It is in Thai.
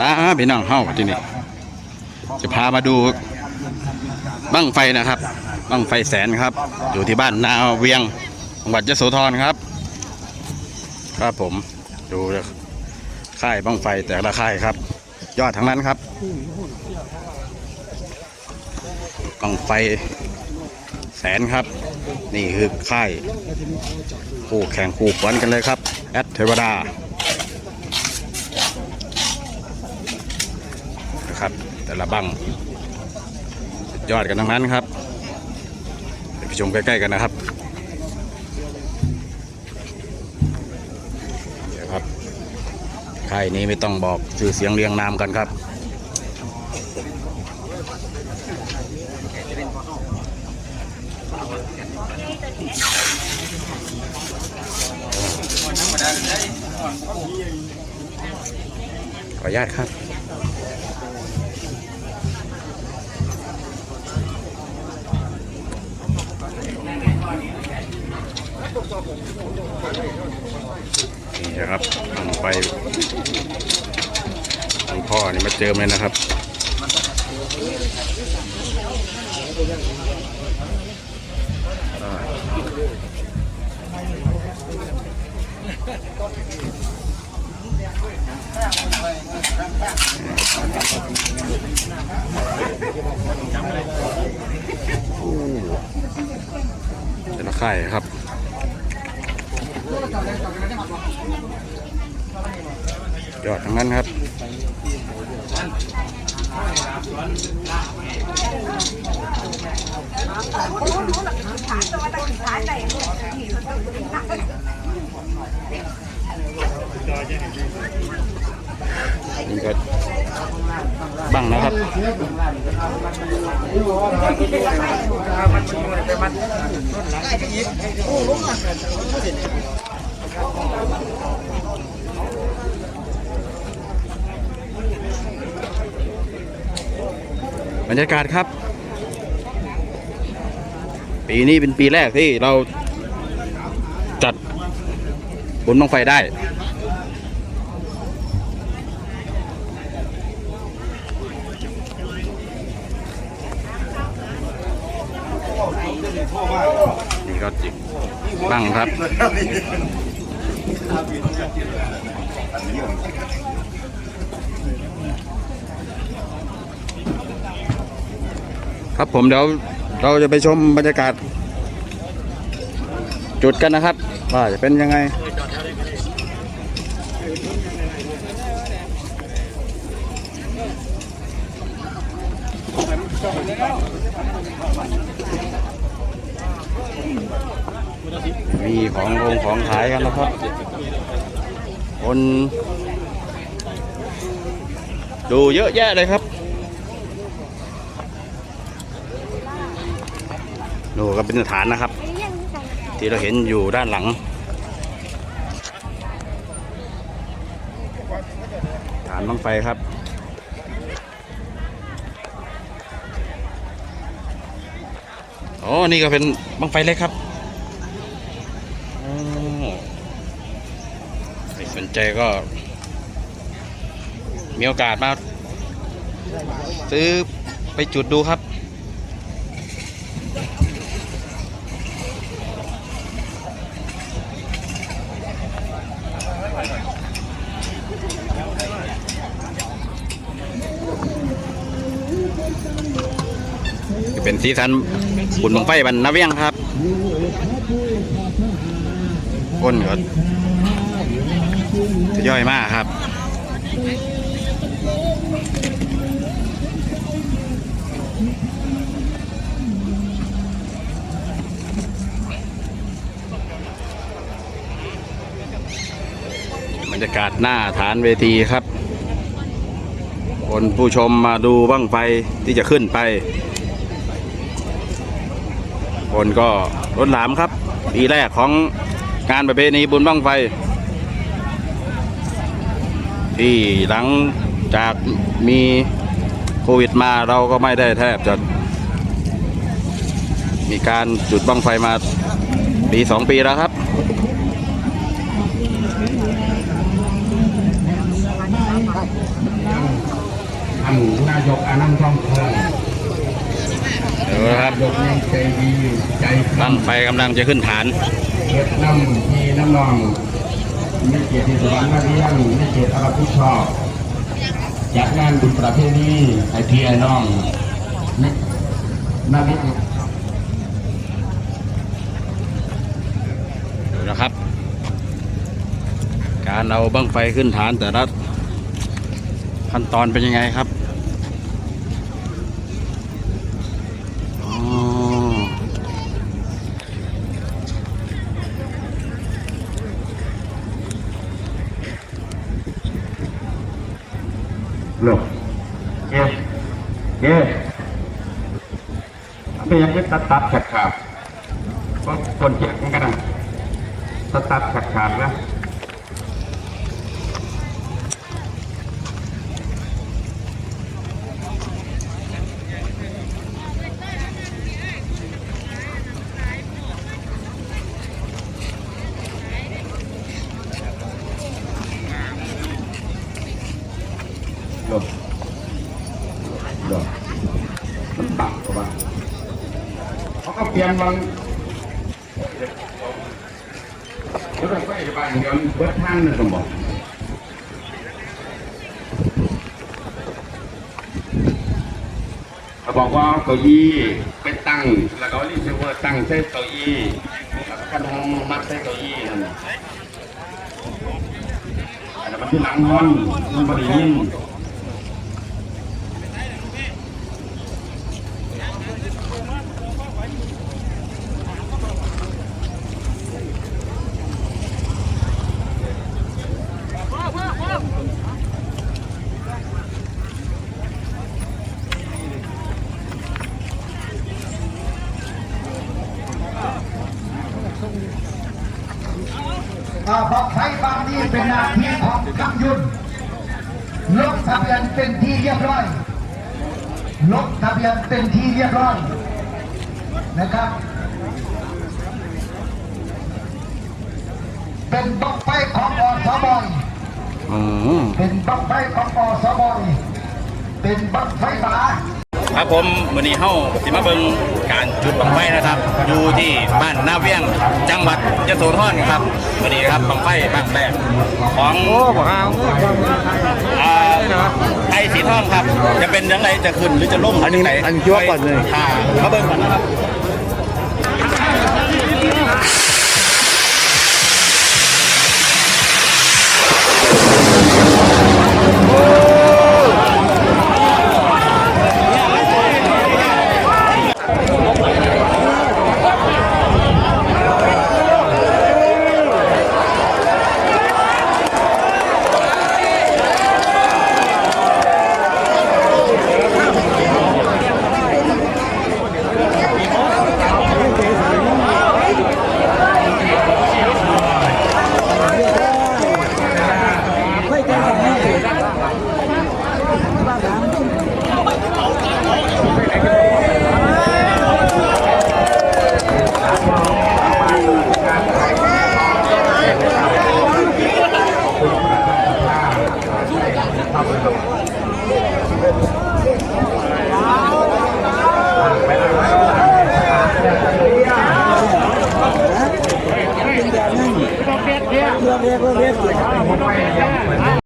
อ่าพี่น้องเฮาที่นี่จะพามาดูบั้งไฟนะครับ บั้งไฟแสนครับ อยู่ที่บ้านนาเวียงจังหวัดยโสธรครับ ครับผมดูค่ายบั้งไฟแต่ละค่ายครับ ยอดทั้งนั้นครับบั้งไฟแสนครับ นี่คือค่าย คู่แข่งคู่ขวัญกันเลยครับ แอดเทวดานะครับแต่ละบังยอดกันทั้งนั้นครับเดี๋ยวไปชมใกล้ๆกันนะครับเดี๋ยวครับค่ายนี้ไม่ต้องบอกชื่อเสียงเรียงนามกันครับ ขออนุญาตครับนี่นะครับลงไปหลวงพ่อนี่มาเจิมเลยนะครับ เป็นละค่ครับ ยอดทั้งนั้นครับ นี่ก็บังนะครับ รรยากาศครับ ปีนี้เป็นปีแรกที่เราจัดบุญบังไฟได้ นี่ก็จิกบ้างครับ ครับผมเดี๋ยวเราจะไปชมบรรยากาศ จุดกันนะครับว่าจะเป็นยังไงมีของโรงของขายกันนะครับ คน ดูเยอะแยะเลยครับ ดูก็เป็นฐานนะครับ ที่เราเห็นอยู่ด้านหลังฐานบังไฟครับอ๋อนี่ก็เป็นบังไฟเล็กครับใครสนใจก็ มีโอกาสมาซื้อไปจุดดูครับ เป็นสีสันบุญบังไฟบันนาเวียงครับ คนก็ทย่อยมากครับบรรยากาศหน้าฐานเวทีครับ คนผู้ชมมาดูบ้างไฟที่จะขึ้นไป คนก็ล้นหลามครับ ปีแรกของงานประเพณีบุญบ้างไฟ ที่หลังจากมีโควิดมาเราก็ไม่ได้แทบจะ มีการจุดบั้งไฟมาปีสองปีแล้วครับท่านนายกอานันต์ทองเพิง ดี๋ยวนะครับนายกยังใจดีใจบั้งไฟกำลังจะขึ้นฐานเก็บน้ำที่น้ำนองไม่เกียรติสวรรค์มาเลี้ยงไม่เกียรติรับผิดชอบจัดงานบุญประเพณีไอพี่ไอ้น้องนี่นาวิกเดี๋ยวนะครับ การเอาบั้งไฟขึ้นฐานแต่ละขั้นตอนเป็นยังไงครับ หลบเก็บเก็บไม่ยังไม่ตัดตัดขาดขาดคนเจ็บมันกันนะตัดตัดขาดขาดนะ หลบหลบมันตักออกมา เขาก็เปลี่ยนบางเดี๋ยวเราไปบ้านเดี๋ยวเบิดทางนึงต้องบอกเขาบอกว่าเก้าอี้ไปตั้ง แล้วก็รีเซิร์ฟเวอร์ตั้งใส่เก้าอี้แล้วก็กระดองมัดใส่เก้าอี้นั่นน่ะอันนั้นมันที่หลังห้องมันบริยิน อ่าบอกไฟบางนี้ เป็นหน้าที่ของกำยุนลงทะเบียนเป็นที่เรียบร้อยลงทะเบียนเป็นที่เรียบร้อยนะครับ เป็นบังไฟของอสบอยอืมเป็นบังไฟของอสบอยเป็นบังไฟบา ครับผมวันนี้เฮ้าสิมาเบิงการจุดบังไฟนะครับ อยู่ที่บ้านนาเวียงจังหวัดยะโสธรครับวันนี้ครับบังไฟบ้างแรกของโอ้บอกเอาไทยสีทองครับ จะเป็นยังไงจะขึ้นหรือจะล่มอันนี้อันยั่วก่อนเลยค่ะมาเบิงก่อนนะครับ เรียกเรียกเรียก